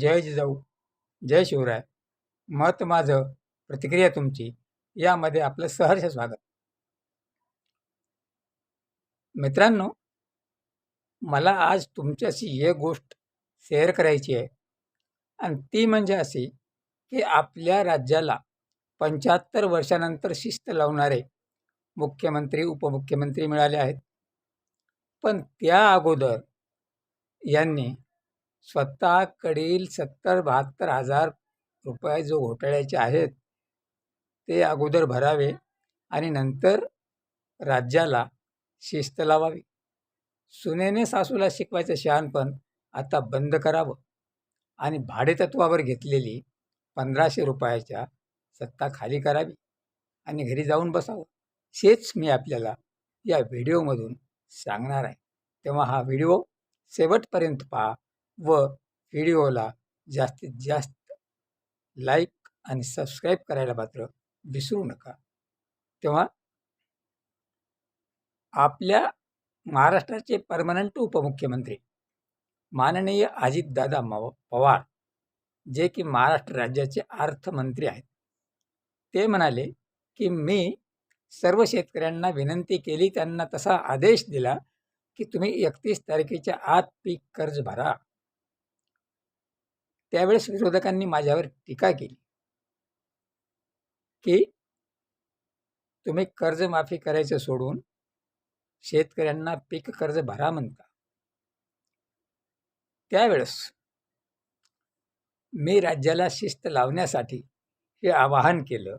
जय जिजाऊ जय शिवराय. मत माझं प्रतिक्रिया तुमची. यामध्ये आपलं सहर्ष स्वागत. मित्रांनो मला आज तुमच्याशी एक गोष्ट शेअर करायची आहे. आणि ती म्हणजे अशी की आपल्या राज्याला पंच्याहत्तर वर्षानंतर शिस्त लावणारे मुख्यमंत्री उपमुख्यमंत्री मिळाले आहेत. पण त्या अगोदर यांनी स्वतःकडील सत्तर बहात्तर हजार रुपये जो घोटाळ्याचे आहेत ते अगोदर भरावे आणि नंतर राज्याला शिस्त लावावी. सुनेने सासूला शिकवायचं शहाणपण आता बंद करावं आणि भाडेतत्वावर घेतलेली पंधराशे रुपयाच्या सत्ता खाली करावी आणि घरी जाऊन बसावं. हेच मी आपल्याला या व्हिडिओमधून सांगणार आहे. तेव्हा हा व्हिडिओ शेवटपर्यंत पहा. व व्हिडिओला जास्तीत जास्त लाईक आणि सबस्क्राईब करायला मात्र विसरू नका. तेव्हा आपल्या महाराष्ट्राचे परमनंट उपमुख्यमंत्री माननीय अजितदादा मव पवार जे की महाराष्ट्र राज्याचे अर्थमंत्री आहेत ते म्हणाले की मी सर्व शेतकऱ्यांना विनंती केली त्यांना तसा आदेश दिला की तुम्ही एकतीस तारखेच्या आत पीक कर्ज भरा. त्यावेळेस विरोधकांनी माझ्यावर टीका केली. की तुम्ही कर्जमाफी करायचं सोडून शेतकऱ्यांना पीक कर्ज भरा म्हणता. त्यावेळेस मी राज्याला शिस्त लावण्यासाठी हे आवाहन केलं.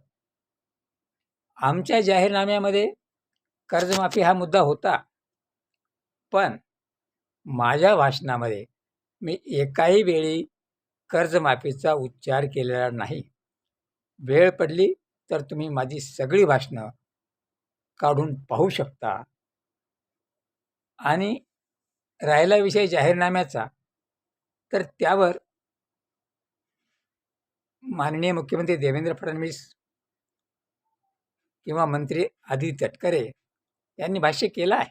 आमच्या जाहीरनाम्यामध्ये कर्जमाफी हा मुद्दा होता. पण माझ्या भाषणामध्ये मी एकाही वेळी कर्जमाफीचा उच्चार केलेला नाही. वेळ पडली तर तुम्ही माझी सगळी भाषणं काढून पाहू शकता. आणि राहिला विषय जाहीरनाम्याचा तर त्यावर माननीय मुख्यमंत्री देवेंद्र फडणवीस किंवा मंत्री आदित्य तटकरे यांनी भाष्य केलं आहे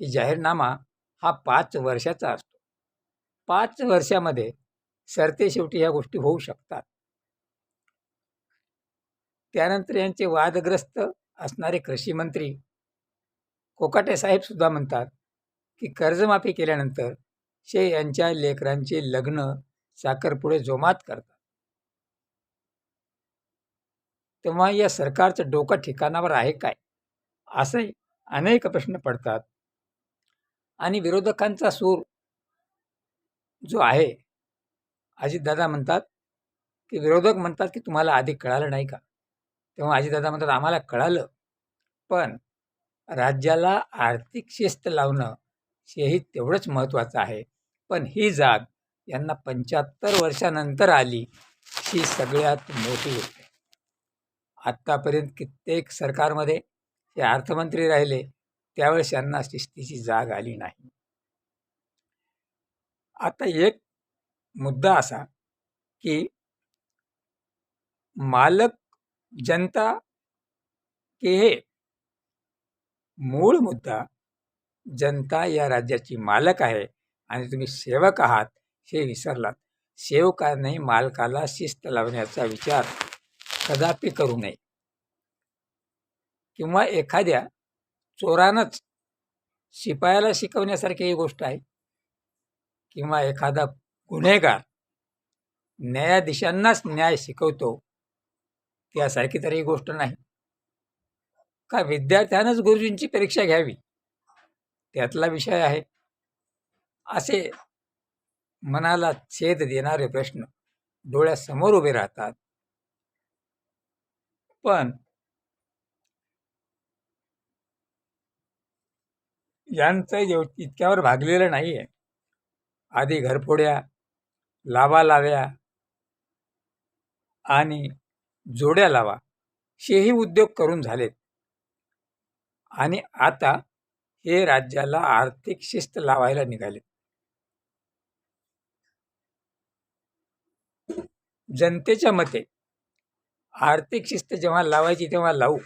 की जाहीरनामा हा पाच वर्षाचा असतो. पाच वर्षामध्ये सरते शेवटी ह्या गोष्टी होऊ शकतात. त्यानंतर यांचे वादग्रस्त असणारे कृषी मंत्री कोकाटे साहेब सुद्धा म्हणतात की कर्जमाफी केल्यानंतर शे यांच्या लेकरांचे लग्न साखरपुडे जोमात करतात. तेव्हा या सरकारचं डोकं ठिकाणावर आहे काय? असे अनेक प्रश्न पडतात. आणि विरोधकांचा सूर जो आहे अजितदादा म्हणतात की विरोधक म्हणतात की तुम्हाला आधी कळालं नाही का? तेव्हा अजितदादा म्हणतात आम्हाला कळालं पण राज्याला आर्थिक शिस्त लावणं हेही तेवढंच महत्त्वाचं आहे. पण ही जाग यांना पंच्याहत्तर वर्षानंतर आली ही सगळ्यात मोठी गोष्ट आहे. आत्तापर्यंत कित्येक सरकारमध्ये हे अर्थमंत्री राहिले त्यावेळेस यांना शिस्तीची जाग आली नाही. आता एक मुद्दा असा की मालक जनता की हे मूळ मुद्दा जनता या राज्याची मालक आहे आणि तुम्ही सेवक आहात हे विसरलात. सेवकाने मालकाला शिस्त लावण्याचा विचार कदापि करू नये. किंवा एखाद्या चोरानंच शिपायाला शिकवण्यासारखी ही गोष्ट आहे. किंवा एखादा गुन्हेगार न्यायाधीशांनाच न्याय शिकवतो. त्यासारखी तर ही गोष्ट नाही. का? विद्यार्थ्यानंच गुरुजींची परीक्षा घ्यावी. त्यातला विषय आहे. असे मनाला छेद देणारे प्रश्न डोळ्यासमोर उभे राहतात. पण यांचं इतक्यावर भागलेलं नाही आहे आधी घरफोड्या लावा लाव्या आणि जोड्या लावा. हेही उद्योग करून झालेत. आणि आता हे राज्याला आर्थिक शिस्त लावायला निघाले. जनतेच्या मते आर्थिक शिस्त जेव्हा लावायची तेव्हा लावू.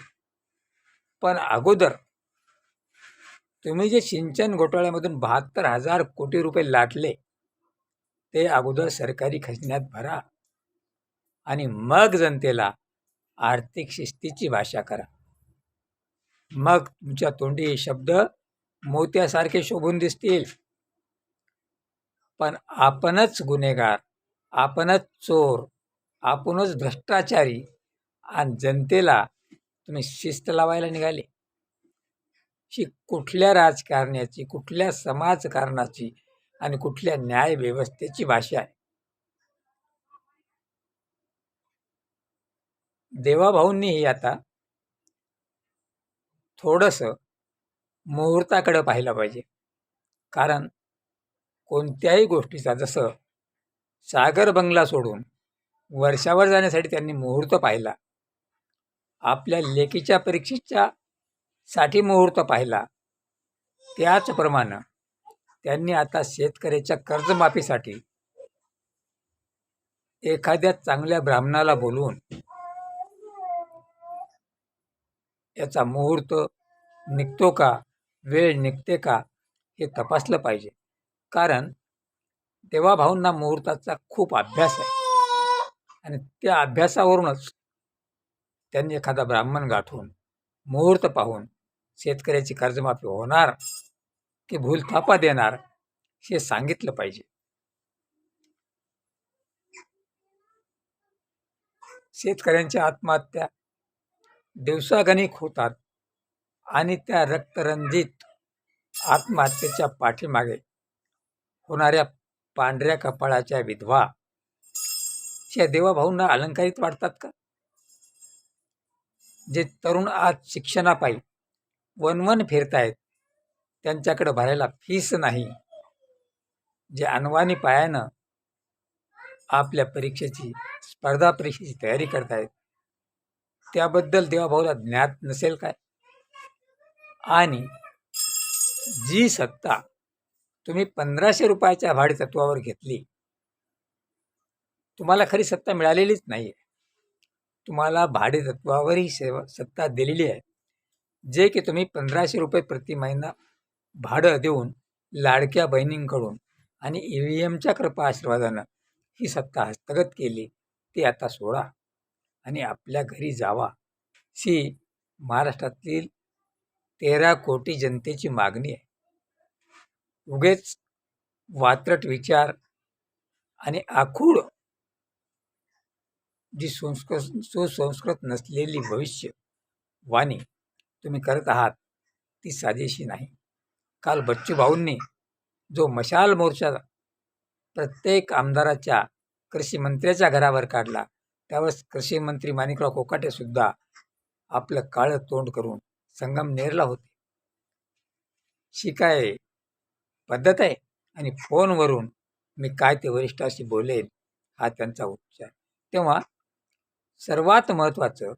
पण अगोदर तुम्ही जे सिंचन घोटाळ्यामधून बहात्तर हजार कोटी रुपये लाटले ते अगोदर सरकारी खजिन्यात भरा आणि मग जनतेला आर्थिक शिस्तीची भाषा करा. मग तुमच्या तोंडी हे शब्द मोत्यासारखे शोभून दिसतील. पण आपणच गुन्हेगार आपणच चोर आपणच भ्रष्टाचारी आणि जनतेला तुम्ही शिस्त लावायला निघाले. ही कुठल्या राजकारण्याची कुठल्या समाजकारणाची आणि कुठल्या न्यायव्यवस्थेची भाषा आहे. देवाभाऊंनीही आता थोडंसं मुहूर्ताकडं पाहिलं पाहिजे. कारण कोणत्याही गोष्टीचा जसं सागर बंगला सोडून वर्षावर जाण्यासाठी त्यांनी मुहूर्त पाहिला आपल्या लेकीच्या परीक्षेच्या साठी मुहूर्त पाहिला त्याचप्रमाणे त्यांनी आता शेतकऱ्याच्या कर्जमाफीसाठी एखाद्या चांगल्या ब्राह्मणाला बोलवून याचा मुहूर्त निघतो का वेळ निघते का हे तपासलं पाहिजे. कारण देवाभाऊंना मुहूर्ताचा खूप अभ्यास आहे. आणि त्या अभ्यासावरूनच त्यांनी एखादा ब्राह्मण गाठून मुहूर्त पाहून शेतकऱ्याची कर्जमाफी होणार की भूलथापा देणार हे सांगितलं पाहिजे. शेतकऱ्यांच्या आत्महत्या दिवसागणिक होतात आणि त्या रक्तरंजित आत्महत्येच्या पाठीमागे होणाऱ्या पांढऱ्या कपाळाच्या विधवा या देवाभाऊंना अलंकारित वाटतात का? जे तरुण आज शिक्षणापायी वनवन फिरतायत त्यांच्याकडे भरायला फीस नाही. जे अनवाणी पायानं आपल्या परीक्षेची स्पर्धा परीक्षेची तयारी करतायत त्याबद्दल देवाभाऊला ज्ञात नसेल काय? आणि जी सत्ता तुम्ही पंधराशे रुपयाच्या भाडे तत्वावर घेतली तुम्हाला खरी सत्ता मिळालेलीच नाही आहे तुम्हाला भाडे तत्वावर ही सेवा सत्ता दिलेली आहे. जे की तुम्ही पंधराशे रुपये प्रति महिना भाडं देऊन लाडक्या बहिणींकडून आणि ई व्ही एमच्या कृपा आशीर्वादानं ही सत्ता हस्तगत केली ती आता सोडा आणि आपल्या घरी जावा. ही महाराष्ट्रातील तेरा कोटी जनतेची मागणी आहे. उगेच वात्रट विचार आणि आखूड जी संस्कृत सुसंस्कृत नसलेली भविष्य वाणी तुम्ही करत आहात ती साजेशी नाही. काल बच्चू भाऊंनी जो मशाल मोर्चा प्रत्येक आमदाराच्या कृषी मंत्र्याच्या घरावर काढला त्यावेळेस कृषी मंत्री माणिकराव कोकाटेसुद्धा आपलं काळं तोंड करून संगमनेरला होते. शिकाय पद्धत आहे? आणि फोनवरून मी काय ते वरिष्ठाशी बोलेन हा त्यांचा उपचार तेव्हा सर्वात महत्त्वाचं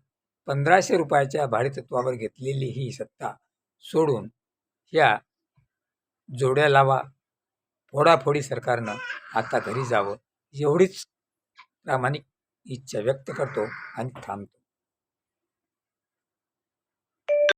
पंधराशे रुपयाच्या भाडेतत्वावर घेतलेली ही सत्ता सोडून ह्या जोड्या लावा. फोडाफोडी सरकारनं आता घरी जावं. एवढीच प्रामाणिक इच्छा व्यक्त करतो आणि थांबतो.